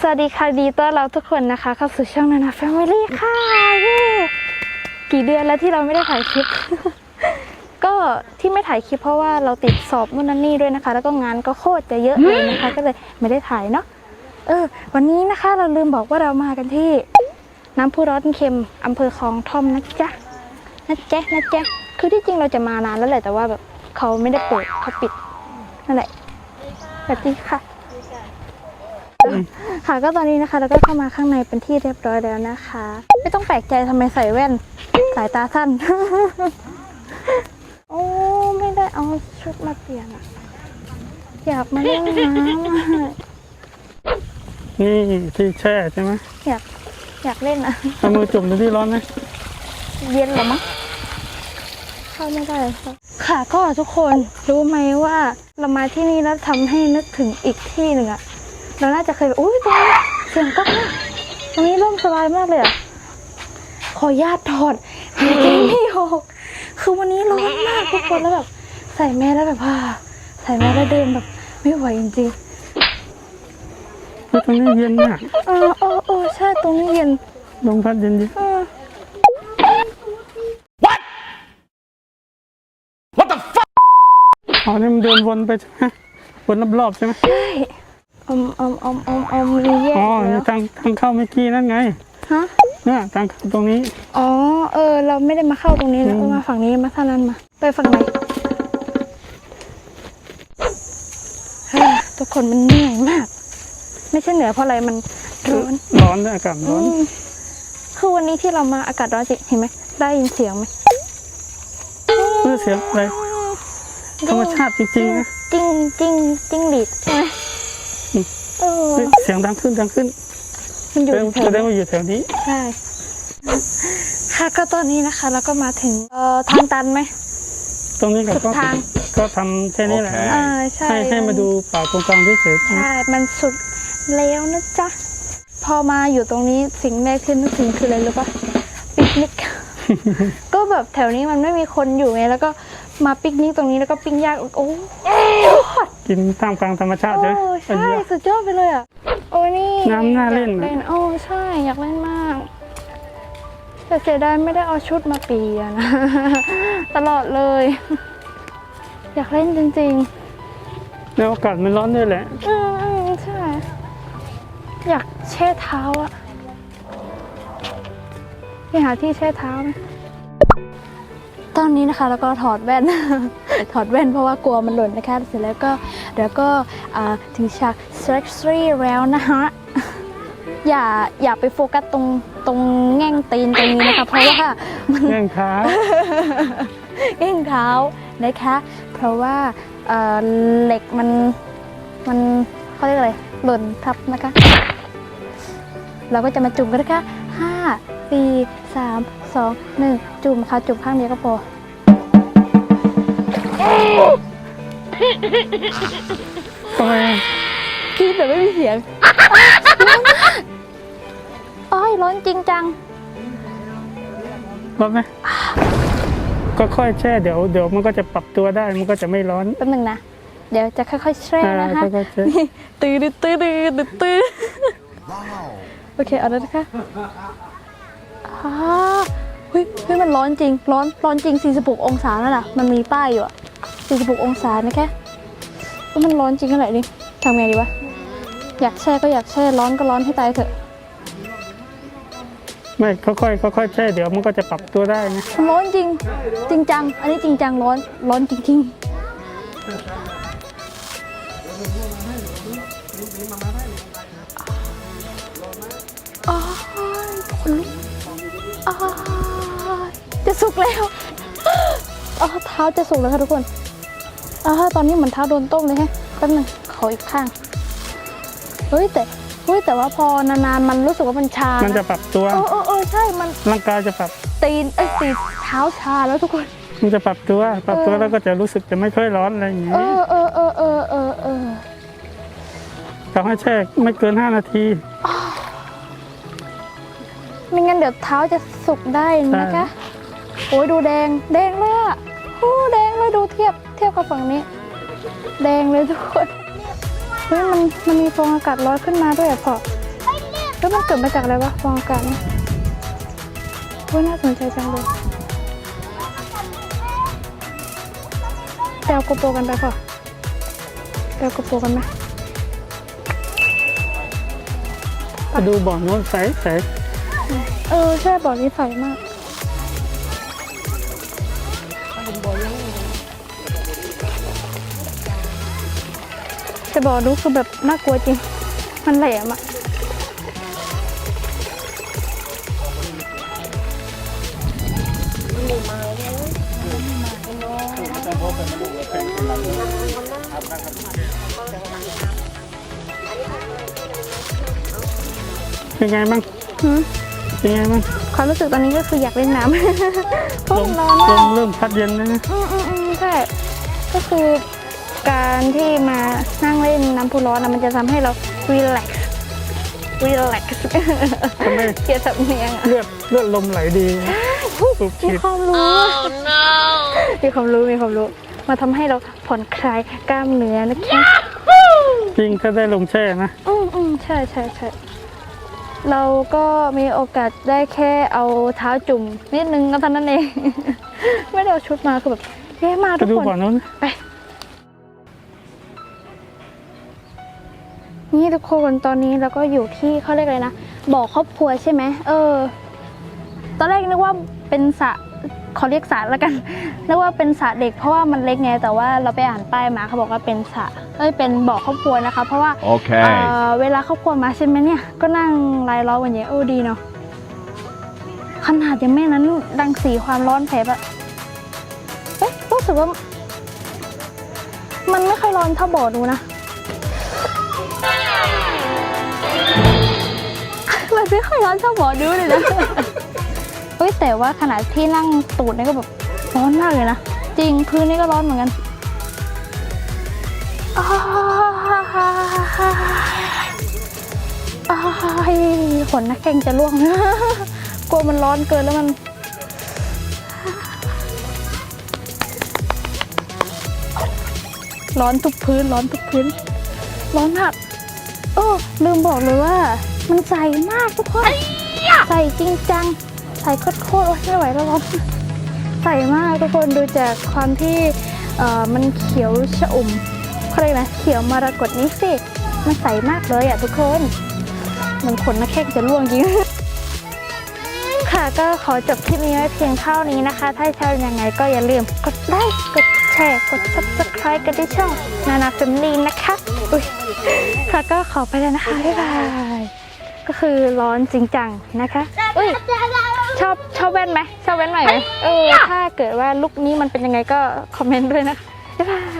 สวัสดีค่ะดีต้อนรับทุกคนนะคะเข้าสู่ช่องนานาแฟมิลี่ค่ะเย้กี่เดือนแล้วที่เราไม่ได้ถ่ายคลิป ก็ที่ไม่ถ่ายคลิปเพราะว่าเราติดสอบนู่นนั่นนี่ด้วยนะคะ แล้วก็งานก็โคตรจะเยอะเลยนะคะ ก็เลยไม่ได้ถ่ายเนาะเออ วันนี้นะคะเราลืมบอกว่าเรามากันที่ น้ำพุร้อนเค็มอำเภอคลองท่อมนะจ๊ะนะจ๊ะนะจ๊ะคือที่จริงเราจะมานานแล้วแหละแต่ว่าแบบเขาไม่ได้เปิดเขาปิดนั่นแหละสวัสดีค่ะ ค่ะก็ตอนนี้นะคะเราก็เข้ามาข้างในเป็นที่เรียบร้อยแล้วนะคะ ไม่ต้องแปลกใจทำไมใส่แว่น สายตาสั้น โอ้ไม่ได้เอาชุดมาเปลี่ยนอะอยากมาเล่นน้ำอะนี่ที่แช่ใช่ไหมอยากอยากเล่นอะเอามือจุ่มดูที่ร้อนไหมเย็นเหรอมั้งเข้าไม่ได้ครับค่ะก็ทุกคนรู้ไหมว่าเรามาที่นี่แล้วทำให้นึกถึงอีกที่หนึ่งอะ เราน่าจะเคยแบบอุ้ยตรงนี้เสียงก็ตรงนี้ร่มสบายมากเลยอะขออนุญาตถอดหายใจไม่ออกคือวันนี้ร้อนมากทุกคนแล้วแบบ ใส่แมสแล้วแบบว่าใส่แมสแล้วเดินแบบไม่ไหวจริงเพราะตรงนี้เย็นน่ะๆเออเออเออใช่ตรงนี้เย็นลมพัดเย็นดีเอออ๋อนี่มันเดินวนไปใช่ไหมวนรอบๆใช่ไหมใช่ อมอมอมอมอมมีแยกอ๋อแล้นี่วทางทางเข้าเมื่อกี้นั่นไงฮะเนี่ยทางเข้าตรงนี้ อ๋อ เออ เราไม่ได้มาเข้าตรงนี้นะเออมาฝั่งนี้มาทางนั้นมา ไปฝั่งไหนเฮ้ยทุกคนมันเหนื่อยมาก ไม่ใช่เหนื่อยเพราะอะไรมันร้อนร้อนด้วยอากาศร้อนอืมคือวันนี้ที่เรามาอากาศร้อนจริงเห็นไหมได้ยินเสียงไหมเมื่อเสียงอะไรธรรมชาติจริงๆนะจริงจริงจริงหลีดใช่ไหมอืม เออเฮ้ยเสียงดังขึ้นดังขึ้นมันอยู่แสดงแถวแสดงว่าอยู่แถวนี้ ใช่ค่ะก็ตอนนี้นะคะแล้วก็มาถึงเอ่อทางตันไหม ตรงนี้ก็สุดก็ทาง ก็ทำแค่นี้แหละอ่าใช่ ให้ให้มาดูป่าตรงกลางเฉยๆใช่ มันสุดแล้วนะจ๊ะ พอมาอยู่ตรงนี้สิ่งแรกที่นึกถึงคืออะไรรู้ปะปิกนิก ก็แบบแถวนี้มันไม่มีคนอยู่ไง แล้วก็มาปิกนิกตรงนี้แล้วก็ปิ้งย่างโอ้ กินท่ามกลางธรรมชาติใช่ไหมโอ้ไอ้ใช่เหี้ย สุดยอดไปเลยอะ โอ้นี่น้ำน่าเล่นอยกเล่น โอ้ใช่ อยากเล่นมาก แต่เสียดายไม่ได้เอาชุดมาเปียนะตลอดเลย อยากเล่นจริงแล้วอากาศมันร้อนด้วยแหละ ๆ อืมอืมใช่ อยากแช่เท้าอะไปหาที่แช่เท้าไหม ตอนนี้นะคะแล้วก็ถอดแว่น ถอดแว่นเพราะว่ากลัวมันหล่นนะคะ เสร็จแล้วก็เดี๋ยวก็อ่าถึงฉาก sexy แล้วนะฮะอย่าอย่าไปโฟกัสตรงตรงแง่งตีนตรงนี้นะคะ เพราะว่ามันแง่งเท้าแง่งเท้านะคะ เพราะว่าเอ่อเหล็กมันมันเขาเรียกอะไรหล่นทับนะคะ เราก็จะมาจุ่มกันนะคะห้าสี่สาม สองหนึ่งจุ่มค่ะ จุ่มข้างเดียวก็พอทำไมอะคิดแต่ไม่มีเสียงร้อนมากโอ้ยร้อนจริงจัง ร้อนไหมก็ค่อยแช่เดี๋ยวเดี๋ยวมันก็จะปรับตัวได้มันก็จะไม่ร้อน แป๊บหนึงนะ เดี๋ยวจะค่อยๆแช่อ่านะคะค่อยๆแช่ นี่ตื้อตื้อตื้อตื้อตื้อโอเค เอาแล้วนะคะ อ่าเฮ้ยเฮ้ยมันร้อนจริง ร้อน ร้อนจริง 46 องศานั่นน่ะ มันมีป้ายอยู่อะ46 องศานะคะเฮ้ยมันร้อนจริงขนาดนี้ทำไงดีวะ อยากแช่ก็อยากแช่ ร้อนก็ร้อนให้ตายเถอะ ไม่ค่อยๆค่อยๆแช่เดี๋ยวมันก็จะปรับตัวได้นะมันร้อนจริง จริงจัง อันนี้จริงจังร้อน ร้อนจริงๆอ้าวคนลุกอ้าว จะสุกแล้วอ้าวเท้าจะสุกแล้วค่ะทุกคนอ้าวตอนนี้เหมือนเท้าโดนต้มเลยแฮะแป๊บหนึงขออีกข้าง เฮ้ยแต่เฮ้ยแต่ว่าพอนานๆมันรู้สึกว่ามันชา มันจะนะปรับตัวเออเออเออใช่ มันร่างกายจะปรับ ตีน เอ้ยตีนเท้าชาแล้วทุกคน มันจะปรับตัว ปรับตัวเออแล้วก็จะรู้สึกจะไม่ค่อยร้อนอะไรอย่างเอนี้อเออเออเออเออเออทำให้แช่ไม่เกิน5นาที ไม่งั้นเดี๋ยวเท้าจะสุกได้นะคะโอ้ยดูแดง แดงเลยอะโอ้แดงเลยดูเทียบเทียบกับฝั่งนี้ แดงเลยทุกคนเฮ้ยมันมันมีฟองอากาศลอยขึ้นมาด้วยอะพอแล้วมันเกิดมาจากอะไรวะฟองอากาศเนี่ยว่าน่าสนใจจังเลยแต่เอาโกโปรกันไปค่ะแต่เอาโกโปรกันไหมไปดูบ่อโน้นใสใส เออ ใช่บ่อนี้ใสมากแต่บ่อนู้นคือแบบน่ากลัวจริง มันแหลมอะเป็นไงบ้าง หืม เป็นไงบ้างความรู้สึกตอนนี้ก็คืออยากเล่นน้ำ เพราะลมัมนร้อนลมากมเริ่มพัดเย็นแล้วนะอืมอืมอืมใช่ ก็คือการที่มานั่งเล่นน้ำพุร้อนนะมันจะทำให้เรา relax relax ทำให้เกียรติสำเนียงอะเลือดเลือดลมไหลดีนะสูบมีฉีดความรู้ มีความรู้ มีความรู้ มาทำให้เราผ่อนคลาย กล้ามเนื้อนะคะจริงถ้าได้ลงแช่นะ อืมอืมใช่ใช่ใช่ เราก็มีโอกาสได้แค่เอาเท้าจุ่มนิดนึงก็เท่านั้นเอง ไม่ได้เอาชุดมาคือแบบแย่มากไปทุกดูคนบ่อโน้นไป นี่ทุกคนตอนนี้เราก็อยู่ที่เขาเรียกอะไรนะบ่อครอบครัวใช่ไหมเออ ตอนแรกนึกว่าเป็นสระ ขอเรียกสระแล้วกันนึกว่าเป็นสระเด็กเพราะว่ามันเล็กไงแต่ว่าเราไปอ่านป้ายมาเขาบอกว่าเป็นสระเอ้ยเป็นบ่อครอบครัวนะคะ เพราะว่า Okay. เอ่อเวลาครอบครัวมาใช่ไหมเนี่ยก็นั่งรายล้อมกันอย่างเงี้ยโอ้ดีเนาะขนาดยังไม่นั้นดังสีความร้อนแผลแบบเอ๊ะรู้สึกว่า มันไม่ค่อยร้อนเท่าบ่อดูนะ มันไม่ค่อยร้อนเท่าบ่อดูเลยนะเฮ้ ยแต่ว่าขนาดที่นั่งตูดนี่ก็แบบร้อนมากเลยนะ จริงพื้นนี่ก็ร้อนเหมือนกันอ้ายขนนักแข่งจะร่วงกลัวมันร้อนเกินแล้วมันร้อนทุกพื้นร้อนทุกพื้น ร้อนมากโอ้ลืมบอกเลยว่า มันใสมากทุกคน ใสจริงจัง ใส่โคตรๆโอ๊ยไม่ไหวแล้วร้อนใส่มากทุกคนดูจากความที่เอ่อมันเขียวชะอุ่มเขาเรียกนะเขียวมรกตนี้สิมันใสมากเลยอะทุกคนเหมันขนนักแข่จะร่วงจริงค่ะก็ขอจบคลิปนี้ไว้เพียงเท่านี้นะคะ ถ้าชอบยังไงก็อย่าลืมกดไลค์กดแชร์กด subscribe กันที่ช่องนานา f ฟมลีนะคะอุ้ยค่ะก็ขอไปแล้วนะคะบ๊ายบายก็คือร้อนจริงจังนะคะอุ้ย ชอบชอบแว่นไหมชอบแว่นใหม่ไหมเออถ้าเกิดว่าลุคนี้มันเป็นยังไงก็คอมเมนต์ด้วยนะคะบ๊ายบาย